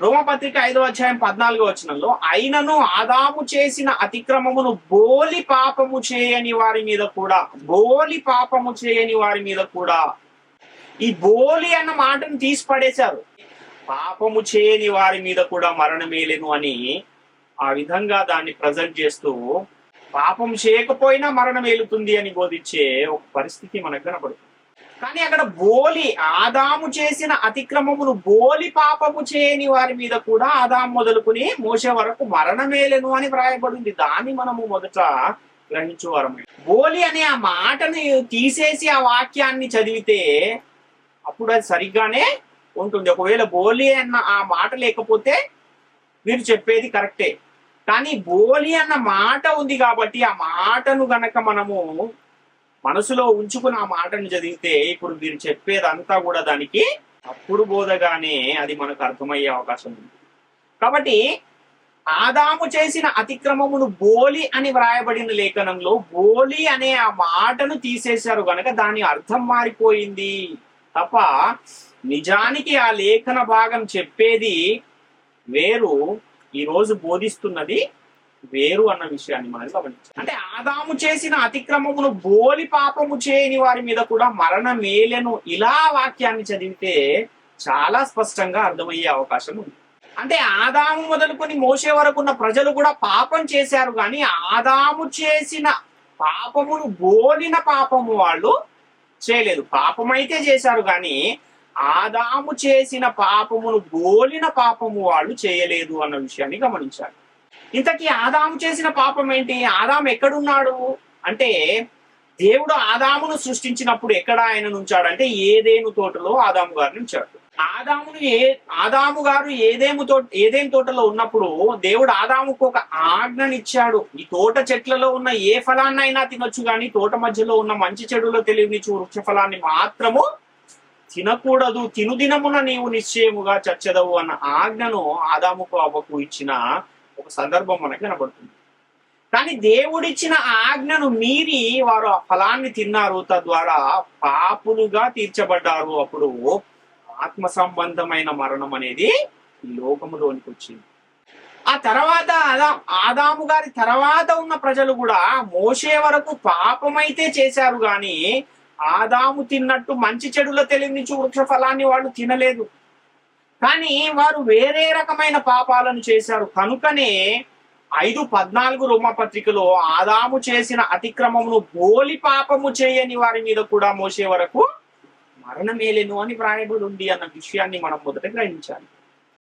రోమపత్రిక ఐదో అధ్యాయం పద్నాలుగో వచనంలో అయినను ఆదాము చేసిన అతిక్రమమును బోలి పాపము చేయని వారి మీద కూడా బోలి పాపము చేయని వారి మీద కూడా ఈ బోలి అన్న మాటను తీసి పడేశారు పాపము చేయని వారి మీద కూడా మరణమేలేను అని ఆ విధంగా దాన్ని ప్రజెంట్ చేస్తూ పాపం చేయకపోయినా మరణం ఏలుతుంది అని బోధించే ఒక పరిస్థితి మనకు కనబడుతుంది. కానీ అక్కడ బోలి ఆదాము చేసిన అతిక్రమమును బోలి పాపము చేయని వారి మీద కూడా ఆదాము మొదలుకుని మోసే వరకు మరణమేలను అని వ్రాయబడింది. దాన్ని మనము మొదట గ్రహించువారం బోలి అనే ఆ మాటని తీసేసి ఆ వాక్యాన్ని చదివితే అప్పుడు అది సరిగ్గానే ఉంటుంది. ఒకవేళ బోలి అన్న ఆ మాట లేకపోతే మీరు చెప్పేది కరెక్టే. కానీ బోలి అన్న మాట ఉంది కాబట్టి ఆ మాటను గనక మనము మనసులో ఉంచుకుని ఆ మాటను చదివితే ఇప్పుడు మీరు చెప్పేదంతా కూడా దానికి అప్పుడు బోధగానే అది మనకు అర్థమయ్యే అవకాశం ఉంది. కాబట్టి ఆదాము చేసిన అతిక్రమమును బోలి అని వ్రాయబడిన లేఖనంలో బోలి అనే ఆ మాటను తీసేశారు గనక దాని అర్థం మారిపోయింది. తప్ప నిజానికి ఆ లేఖన భాగం చెప్పేది వేరు. ఈరోజు బోధిస్తున్నది వేరు అన్న విషయాన్ని మనం గమనించాలి. అంటే ఆదాము చేసిన అతిక్రమమును బోలి పాపము చేయని వారి మీద కూడా మరణ మేలెను ఇలా వాక్యాన్ని చదివితే చాలా స్పష్టంగా అర్థమయ్యే అవకాశం ఉంది. అంటే ఆదాము మొదలుకొని మోసే వరకు ఉన్న ప్రజలు కూడా పాపం చేశారు కానీ ఆదాము చేసిన పాపమును బోలిన పాపము వాళ్ళు చేయలేదు. పాపం అయితే చేశారు కానీ ఆదాము చేసిన పాపమును బోలిన పాపము వాళ్ళు చేయలేదు అన్న విషయాన్ని గమనించాలి. ఇంతకీ ఆదాము చేసిన పాపం ఏంటి ఆదాము ఎక్కడున్నాడు? అంటే దేవుడు ఆదామును సృష్టించినప్పుడు ఎక్కడ ఆయన నుంచాడు? అంటే ఏదేను తోటలో ఆదాము గారిని ఉంచాడు. ఆదామును ఏ ఆదాము గారు ఏదేము తో ఏదేం తోటలో ఉన్నప్పుడు దేవుడు ఆదాముకు ఒక ఆజ్ఞనిచ్చాడు. ఈ తోట చెట్లలో ఉన్న ఏ ఫలాన్నైనా తినొచ్చు కానీ తోట మధ్యలో ఉన్న మంచి చెడులో తెలియనిచ్చు వృక్ష ఫలాన్ని మాత్రము తినకూడదు. తినుదినమున నీవు నిశ్చయముగా చచ్చదవు అన్న ఆజ్ఞను ఆదాముకు అవ్వకు ఇచ్చిన ఒక సందర్భం మనకు కనబడుతుంది. కానీ దేవుడిచ్చిన ఆజ్ఞను మీరి వారు ఆ ఫలాన్ని తిన్నారు తద్వారా పాపులుగా తీర్చబడ్డారు. అప్పుడు ఆత్మ సంబంధమైన మరణం అనేది ఈ లోకములోనికి వచ్చింది. ఆ తర్వాత ఆదా ఆదాము గారి తర్వాత ఉన్న ప్రజలు కూడా మోసే వరకు పాపమైతే చేశారు గాని ఆదాము తిన్నట్టు మంచి చెడుల తెలియనిచ్చు వృక్ష ఫలాన్ని వాళ్ళు తినలేదు. కానీ వారు వేరే రకమైన పాపాలను చేశారు. కనుకనే ఐదు పద్నాలుగు రోమపత్రికలో ఆదాము చేసిన అతిక్రమమును బోలి పాపము చేయని వారి మీద కూడా మోసే వరకు మరణమేలేను అని వ్రాయబడి ఉంది అన్న విషయాన్ని మనం మొదట గ్రహించాలి.